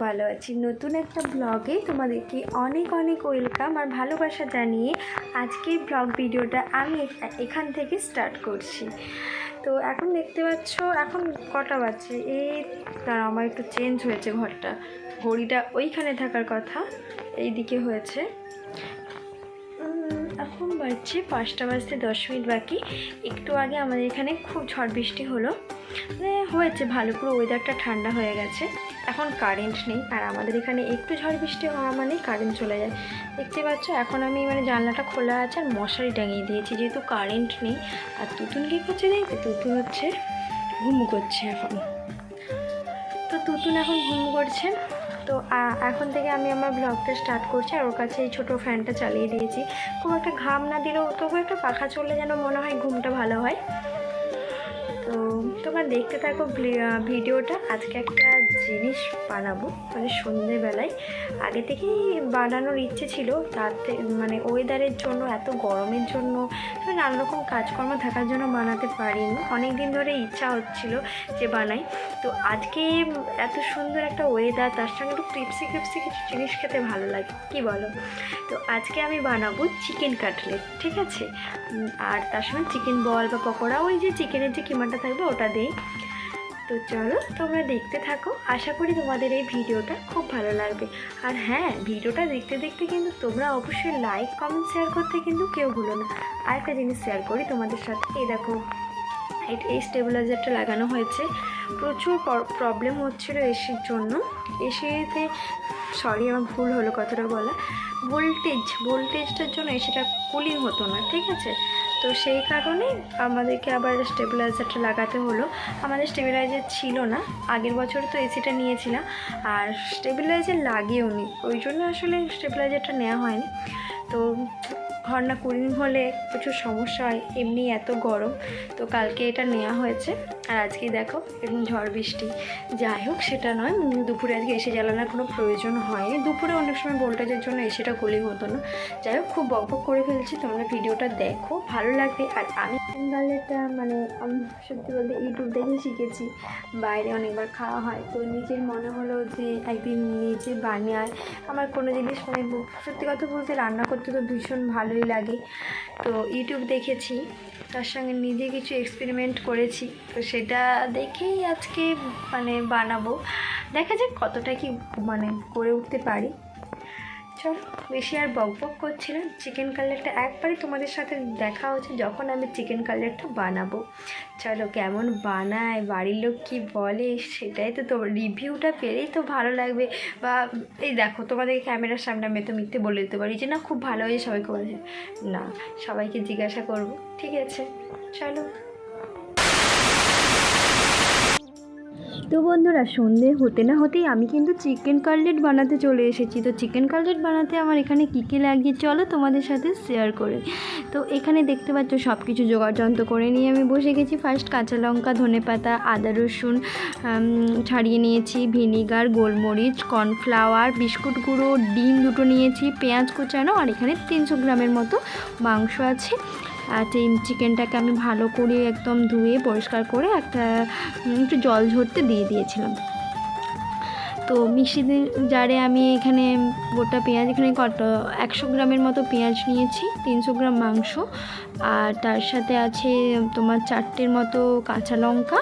করছি নতুন একটা ব্লগে তোমাদেরকে অনেক অনেক ওয়েলকাম আর ভালোবাসা জানিয়ে আজকের ব্লগ ভিডিওটা আমি এখান থেকে স্টার্ট করছি। তো এখন দেখতে পাচ্ছ, এখন কটা বাজছে? এই দাঁড়া আমার একটু চেঞ্জ হয়েছে ঘরটা। ঘড়িটা ওইখানে থাকার কথা এই দিকে হয়েছে এখন বাজছে পাঁচটা বাজতে দশ মিনিট বাকি। একটু আগে আমাদের এখানে খুব ঝড় বৃষ্টি হলো। হয়েছে ভালো, পুরো ওয়েদারটা ঠান্ডা হয়ে গেছে। এখন কারেন্ট নেই, আর আমাদের এখানে একটু ঝড় বৃষ্টি হওয়া মানেই কারেন্ট চলে যায়। দেখতে পাচ্ছ, এখন আমি মানে জানলাটা খোলা আছে আর মশারি টাঙিয়ে দিয়েছি, যেহেতু কারেন্ট নেই, আর তুতুন কী করছে দেখবে তুতুন হচ্ছে, ঘুম করছে এখন। তো তুতুন এখন ঘুম করছে। তো এখন থেকে আমি আমার ব্লগটা স্টার্ট করছি, আর ওর কাছে এই ছোটো ফ্যানটা চালিয়ে দিয়েছি। খুব একটা ঘাম না দিলেও তবু একটা পাখা চললে যেন মনে হয় ঘুমটা ভালো হয়। তো তোমরা দেখতে থাকো ভিডিওটা। আজকে একটা জিনিস বানাবো মানে সন্ধেবেলায়। আগে থেকেই বানানোর ইচ্ছে ছিল, তাতে মানে ওয়েদারের জন্য, এত গরমের জন্য, নানা রকম কাজকর্ম থাকার জন্য বানাতে পারিনি। অনেক দিন ধরে ইচ্ছা হচ্ছিল যে বানাই। তো আজকে এত সুন্দর একটা ওয়েদার, তার সঙ্গে একটু ক্রিপসি ক্রিপসি কিছু জিনিস খেতে ভালো লাগে, কি বলো? তো আজকে আমি বানাবো চিকেন কাটলেট, ঠিক আছে? আর তার সঙ্গে চিকেন বল বা পকোড়া, ওই যে চিকেনের যে কিমাটা থাকবে, ওটা দিই। তো চলো তোমরা দেখতে থাকো। আশা করি তোমাদের এই ভিডিওটা খুব ভালো লাগবে। আর হ্যাঁ ভিডিওটা দেখতে দেখতে কিন্তু তোমরা অবশ্যই লাইক কমেন্ট শেয়ার করতে কিন্তু কেউ ভুলো না। আর একটা জিনিস শেয়ার করি তোমাদের সাথে। এই দেখো, এই- এই স্টেবিলাইজারটা লাগানো হয়েছে। প্রচুর প্রবলেম হচ্ছিল এসির জন্য। এসিতে সরি আমার ভুল হলো কথাটা বলা। ভোল্টেজ ভোল্টেজটার জন্য এসিটা কুলিং হতো না, ঠিক আছে? তো সেই কারণে আমাদেরকে আবার স্টেবিলাইজারটা লাগাতে হলো। আমাদের স্টেবিলাইজার ছিল না। আগের বছর তো এসিটা নিয়েছিলাম, আর স্টেবিলাইজার লাগেও নি। ওই জন্য আসলে স্টেবিলাইজারটা নেওয়া হয়নি। তো ঘর না কুলিং হলে প্রচুর সমস্যা হয়, এমনি এত গরম। তো কালকে এটা নেওয়া হয়েছে। আর আজকে দেখো এরকম ঝড় বৃষ্টি। যাই হোক, সেটা নয় দুপুরে আজকে এসে জ্বালানোর কোনো প্রয়োজন হয়নি। দুপুরে অনেক সময় ভোল্টেজের জন্য এসেটা কুলিং হতো না। যাই হোক, খুব বকবক করে ফেলছি, তোমরা ভিডিওটা দেখো, ভালো লাগবে। আর আমি গালেটা মানে সত্যি বলতে ইউটিউব দেখে শিখেছি, বাইরে অনেকবার খাওয়া হয়। তো নিজের মনে হলো যে, একদিন নিজে বানিয়ে, আমার কোনো জিনিস মানে সত্যি কথা বলতে রান্না করতে তো ভীষণ ভালোই লাগে। তো ইউটিউব দেখেছি তার সঙ্গে নিজে কিছু এক্সপেরিমেন্ট করেছি। তো সেটা দেখেই আজকে মানে বানাবো। দেখা যাক কতটা কি মানে করে উঠতে পারি। চল বেশি আর বক বক করছিলাম। চিকেন কাটলেটটা একবারই তোমাদের সাথে দেখা হচ্ছে যখন আমি চিকেন কাটলেটটা বানাবো। চলো কেমন বানায়, বাড়ির লোক কী বলে, সেটাই তো তোমার রিভিউটা পেলেই তো ভালো লাগবে। বা এই দেখো, তোমাদের ক্যামেরার সামনে আমি তো মিথ্যে বলে দিতে পারি যে, না, খুব ভালো হয়েছে সবাইকে বলেছে। না, সবাইকে জিজ্ঞাসা করব, ঠিক আছে? চলো। তো বন্ধুরা, সন্ধে হতে না হতেই আমি কিন্তু চিকেন কাটলেট বানাতে চলে এসেছি। তো চিকেন কাটলেট বানাতে আমার এখানে কী কী লাগিয়ে চলো তোমাদের সাথে শেয়ার করে। তো এখানে দেখতে পাচ্ছ সব কিছু জোগাড় যন্ত্র করে নিয়ে আমি বসে গেছি। ফার্স্ট কাঁচা লঙ্কা, ধনে পাতা, আদা, রসুন ছাড়িয়ে নিয়েছি। ভিনিগার গোলমরিচ কর্নফ্লাওয়ার বিস্কুট গুঁড়ো, ডিম দুটো নিয়েছি, পেঁয়াজ কুচানো, আর এখানে তিনশো গ্রামের মতো মাংস আছে। আর চিকেনটাকে আমি ভালো করে একদম ধুয়ে পরিষ্কার করে একটা একটু জল ঝরতে দিয়ে দিয়েছিলাম। তো মিক্সিদের জারে আমি এখানে গোটা পেঁয়াজ, এখানে কত, একশো গ্রামের মতো পেঁয়াজ নিয়েছি, তিনশো গ্রাম মাংস। আর তার সাথে আছে তোমার চারটের মতো কাঁচা লঙ্কা।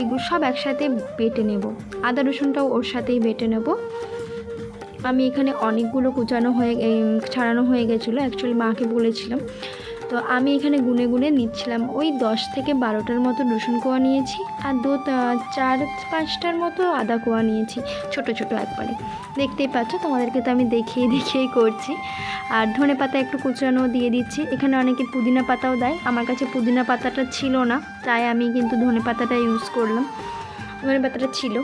এগুলো সব একসাথে বেটে নেব। আদা রসুনটাও ওর সাথেই বেটে নেব। আমি এখানে অনেকগুলো কুচানো হয়ে ছাড়ানো হয়ে গেছিল। অ্যাকচুয়ালি মাকে বলেছিলাম। তো আমি এখানে গুনে গুনে নিচ্ছিলাম। ওই দশ থেকে বারোটার মতো রসুন কোয়া নিয়েছি আর দু চার, পাঁচটার মতো আদা কোয়া নিয়েছি, ছোট ছোট একবারে। দেখতেই পাচ্ছ, তোমাদেরকে তো আমি দেখিয়ে, দেখিয়েই করছি। আর ধনে পাতা একটু কুচানো দিয়ে দিচ্ছি। এখানে অনেকে পুদিনা পাতাও দেয়। আমার কাছে পুদিনা পাতাটা ছিল না, তাই আমি কিন্তু ধনে পাতাটা ইউজ করলাম। ধনে পাতাটা ছিল।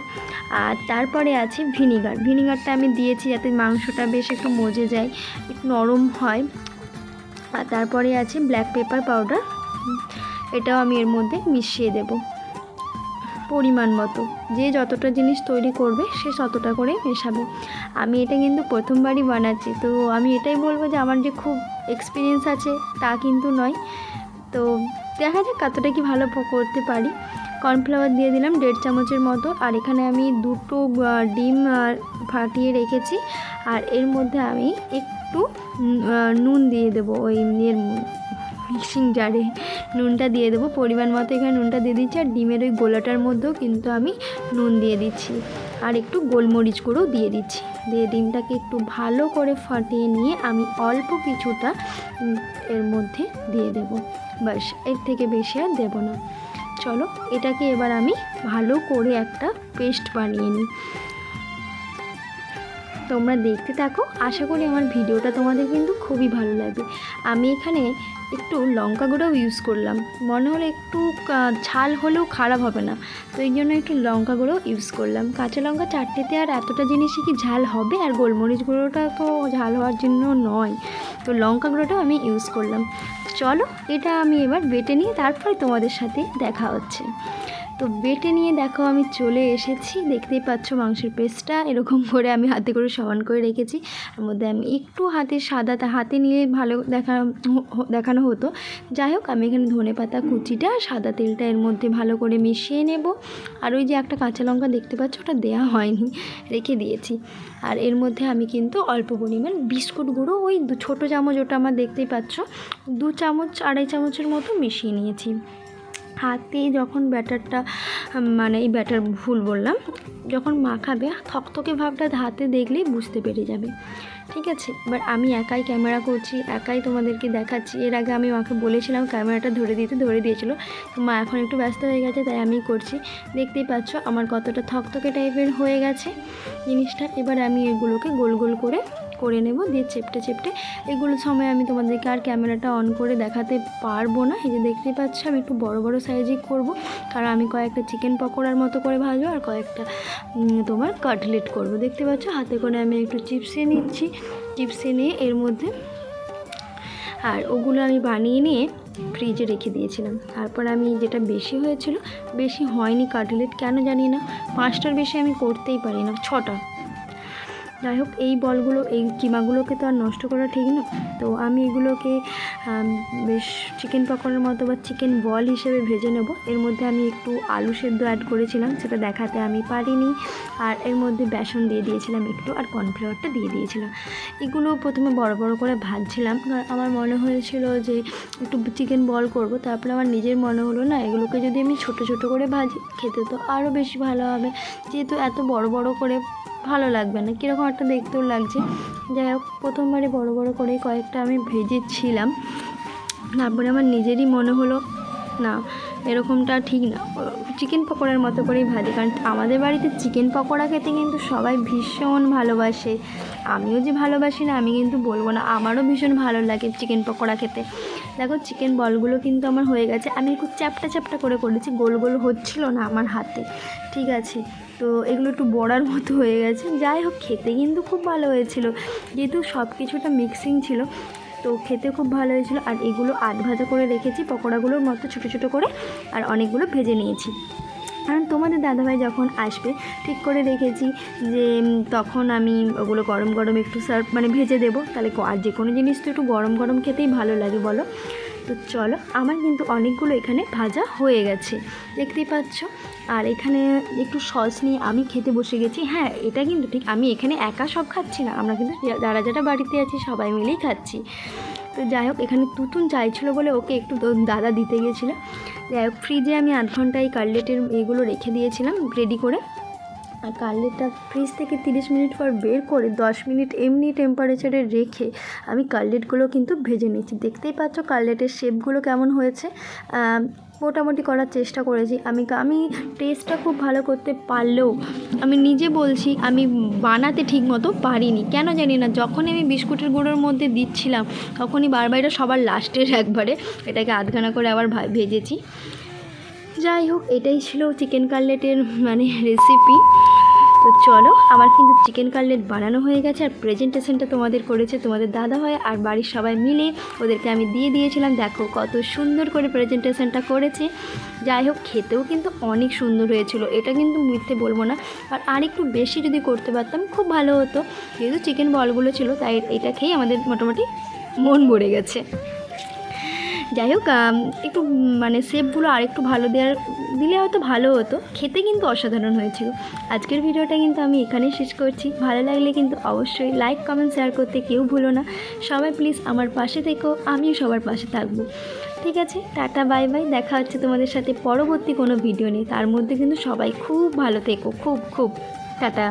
আর তারপরে আছে ভিনিগার। ভিনিগারটা আমি দিয়েছি যাতে মাংসটা বেশ একটু মজে যায়, একটু নরম হয়। আর তারপরে আছে ব্ল্যাক পেপার পাউডার এটাও আমি এর মধ্যে মিশিয়ে দেব। পরিমাণ মতো। যে যতটা জিনিস তৈরি করবে, সে ততটা করে মেশাবে। আমি এটা কিন্তু প্রথমবারই বানাচ্ছি। তো আমি এটাই বলব যে, আমার যে খুব এক্সপিরিয়েন্স আছে, তা কিন্তু নয়। তো দেখা যাক কতটা কি ভালো করতে পারি। কর্নফ্লাওয়ার দিয়ে দিলাম দেড় চামচের মতো। আর এখানে আমি দুটো ডিম ফাটিয়ে রেখেছি। আর এর মধ্যে আমি একটু নুন দিয়ে দেবো ওই এর মিক্সিং জারে। নুনটা দিয়ে দেবো। পরিমাণ মতো এখানে নুনটা দিয়ে দিচ্ছি। আর ডিমের ওই গোলাটার মধ্যেও কিন্তু আমি নুন দিয়ে দিচ্ছি। আর একটু গোলমরিচ গুঁড়ো দিয়ে দিচ্ছি। দিয়ে ডিমটাকে একটু ভালো করে ফাটিয়ে নিয়ে আমি অল্প কিছুটা এর মধ্যে দিয়ে দেব। ব্যাস, এর থেকে বেশি আর দেবো না। চলো, এটাকে এবার আমি ভালো করে একটা পেস্ট বানিয়ে নিই। তোমরা দেখতে থাকো, আশা করি আমার ভিডিওটা তোমাদের কিন্তু খুবই ভালো লাগবে। আমি এখানে একটু লঙ্কা গুঁড়োও ইউজ করলাম। মনে হলো একটু ঝাল হলেও খারাপ হবে না। তো এই জন্য একটু লঙ্কা গুঁড়ো ইউজ করলাম। কাঁচা লঙ্কা চারটেতে আর এতটা জিনিসই কি ঝাল হবে? আর গোলমরিচ গুঁড়োটা তো ঝাল হওয়ার জন্য নয়। তো লঙ্কা গুঁড়োটাও আমি ইউজ করলাম। চলো এটা আমি এবার বেটে নিয়ে তারপরে তোমাদের সাথে দেখা হচ্ছে। তো বেটে নিয়ে দেখো আমি চলে এসেছি। দেখতেই পাচ্ছ মাংসের পেস্টটা। এরকম করে আমি হাতে করে সমান করে রেখেছি। এর মধ্যে আমি একটু হাতে সাদা তা হাতে নিয়ে ভালো দেখা দেখানো হতো। যাই হোক, আমি এখানে ধনে পাতা, কুচিটা, সাদা তেলটা এর মধ্যে ভালো করে মিশিয়ে নেব। আর ওই যে একটা কাঁচা লঙ্কা দেখতে পাচ্ছ, ওটা দেওয়া হয়নি, রেখে দিয়েছি। আর এর মধ্যে আমি কিন্তু অল্প পরিমাণ বিস্কুট গুঁড়ো, ওই ছোটো চামচ ওটা আমার দেখতেই পাচ্ছ, দু চামচ, আড়াই চামচের মতো মিশিয়ে নিয়েছি। হাতে যখন ব্যাটারটা মানে এই ব্যাটার ভুল বললাম, যখন মাখাবে, থকথকে ভাবটা হাতে দেখলেই বুঝতে পেরে যাবে। ঠিক আছে? এবার আমি একাই ক্যামেরা করছি, একাই তোমাদেরকে দেখাচ্ছি। এর আগে আমি মাকে বলেছিলাম ক্যামেরাটা ধরে দিতে, ধরে দিয়েছিল। তো মা এখন একটু ব্যস্ত হয়ে গেছে, তাই আমি করছি। দেখতেই পাচ্ছ, আমার কতটা থকথকে টাইপের হয়ে গেছে জিনিসটা। এবার আমি এগুলোকে গোল গোল করে করে নেব, দিয়ে চেপটে চেপটে এগুলো সময় আমি তোমাদেরকে আর ক্যামেরাটা অন করে দেখাতে পারব না। এই যে দেখতে পাচ্ছ, আমি একটু বড় বড় সাইজেই করব, কারণ আমি কয়েকটা চিকেন পকোড়ার মতো করে ভাজবো আর কয়েকটা তোমার কাটলেট করব। দেখতে পাচ্ছ, হাতে করে আমি একটু চিপসে নিচ্ছি, চিপসে নিয়ে এর মধ্যে আর ওগুলো আমি বানিয়ে নিয়ে ফ্রিজে রেখে দিয়েছিলাম। তারপর আমি যেটা বেশি হয়েছিল, বেশি হয়নি কাটলেট, কেন জানি না, পাঁচটার বেশি আমি করতেই পারি না, ছটা। যাই হোক, এই বলগুলো, এই কিমাগুলোকে তো আর নষ্ট করা ঠিক না। তো আমি এগুলোকে বেশ চিকেন পকোড়ার মতো বা চিকেন বল হিসেবে ভেজে নেব। এর মধ্যে আমি একটু আলু সেদ্ধ অ্যাড করেছিলাম, সেটা দেখাতে আমি পারিনি। আর এর মধ্যে বেসন দিয়ে দিয়েছিলাম একটু, আর কর্নফ্লাওয়ারটা দিয়ে দিয়েছিলাম। এগুলো প্রথমে বড় বড় করে ভাজছিলাম। আমার মনে হয়েছিল যে একটু চিকেন বল করব, তারপরে আমার নিজের মনে হলো না, এগুলোকে যদি আমি ছোট ছোট করে ভাজি, খেতে তো আরও বেশি ভালো হবে। যেহেতু এত বড় বড় করে ভালো লাগবে না। কীরকম একটা দেখতেও লাগছে। যাই হোক, প্রথমবারে বড় বড় করে কয়েকটা আমি ভেজেছিলাম। তারপরে আমার নিজেরই মনে হলো, না, এরকমটা ঠিক না। চিকেন পকোড়ার মতো করেই ভাজি, কারণ আমাদের বাড়িতে চিকেন পকোড়া খেতে কিন্তু সবাই ভীষণ ভালোবাসে। আমিও যে ভালোবাসি না, আমি কিন্তু বলব না, আমারও ভীষণ ভালো লাগে চিকেন পকোড়া খেতে। দেখো, চিকেন বলগুলো কিন্তু আমার হয়ে গেছে। আমি একটু চ্যাপটা চ্যাপটা করে করেছি, গোল গোল হচ্ছিল না আমার হাতে। ঠিক আছে। তো এগুলো একটু বড়ার মতো হয়ে গেছে। যাই হোক, খেতে কিন্তু খুব ভালো হয়েছিল। যেহেতু সব কিছুটা মিক্সিং ছিল, তো খেতে খুব ভালো হয়েছিল। আর এগুলো আধ ভাজা করে রেখেছি, পকোড়াগুলোর মতো ছোটো ছোটো করে, আর অনেকগুলো ভেজে নিয়েছি। কারণ তোমাদের দাদাভাই যখন আসবে, ঠিক করে রেখেছি যে তখন আমি ওগুলো গরম গরম একটু সার্ভ মানে ভেজে দেবো। তাহলে আর যে কোনো জিনিস তো একটু গরম গরম খেতেই ভালো লাগে, বলো? তো চলো, আমার কিন্তু অনেকগুলো এখানে ভাজা হয়ে গেছে, দেখতেই পাচ্ছ? আর এখানে একটু সস নিয়ে আমি খেতে বসে গেছি। হ্যাঁ এটা কিন্তু ঠিক, আমি এখানে একা সব খাচ্ছি না, আমরা কিন্তু যারা যারা বাড়িতে আছি সবাই মিলেই খাচ্ছি। তো যাই হোক, এখানে তুতুন চাইছিল বলে ওকে একটু দাদা দিতে গিয়েছিল যাই হোক ফ্রিজে আমি আধ ঘন্টায় কাটলেটের এগুলো রেখে দিয়েছিলাম রেডি করে। আর কাটলেটটা ফ্রিজ থেকে তিরিশ মিনিট পর বের করে দশ মিনিট এমনি টেম্পারেচারে রেখে আমি কাটলেটগুলো কিন্তু ভেজে নিচ্ছি। দেখতেই পাচ্ছ কাটলেটের শেপগুলো কেমন হয়েছে। মোটামুটি করার চেষ্টা করেছি। আমি আমি টেস্টটা খুব ভালো করতে পারলেও আমি নিজে বলছি, আমি বানাতে ঠিক মতো পারিনি। কেন জানি না, যখনই আমি বিস্কুটের গুঁড়োর মধ্যে দিচ্ছিলাম, তখনই বারবার এটা সবার লাস্টের একবারে এটাকে আধখানা করে আবার ভেজেছি। যাই হোক, এটাই ছিল চিকেন কাটলেটের মানে রেসিপি তো চলো, আমার কিন্তু চিকেন কাটলেট বানানো হয়ে গেছে আর প্রেজেন্টেশনটা তোমাদের করেছে তোমাদের দাদা হয় আর বাড়ির সবাই মিলে ওদেরকে আমি দিয়ে দিয়েছিলাম। দেখো কত সুন্দর করে প্রেজেন্টেশনটা করেছে। যাই হোক, খেতেও কিন্তু অনেক সুন্দর হয়েছিল। এটা কিন্তু মিথ্যে বলব না। আর আর একটু বেশি যদি করতে পারতাম, খুব ভালো হতো। যেহেতু চিকেন বলগুলো ছিল, তাই এটা খেয়ে আমাদের মোটামুটি মন ভরে গেছে। যাই হোক একটু মানে শেপগুলো আর একটু ভালো দেওয়ার, দিলে হয়তো ভালো হতো। খেতে কিন্তু অসাধারণ হয়েছিল। আজকের ভিডিওটা কিন্তু আমি এখানেই শেষ করছি। ভালো লাগলে কিন্তু অবশ্যই লাইক কমেন্ট শেয়ার করতে কেউ ভুলো না। সবাই প্লিজ আমার পাশে থেকো, আমিও সবার পাশে থাকব। ঠিক আছে, টাটা বাই বাই দেখা হচ্ছে তোমাদের সাথে পরবর্তী কোনো ভিডিও নেই তার মধ্যে কিন্তু সবাই খুব ভালো থেকো। খুব খুব। টাটা।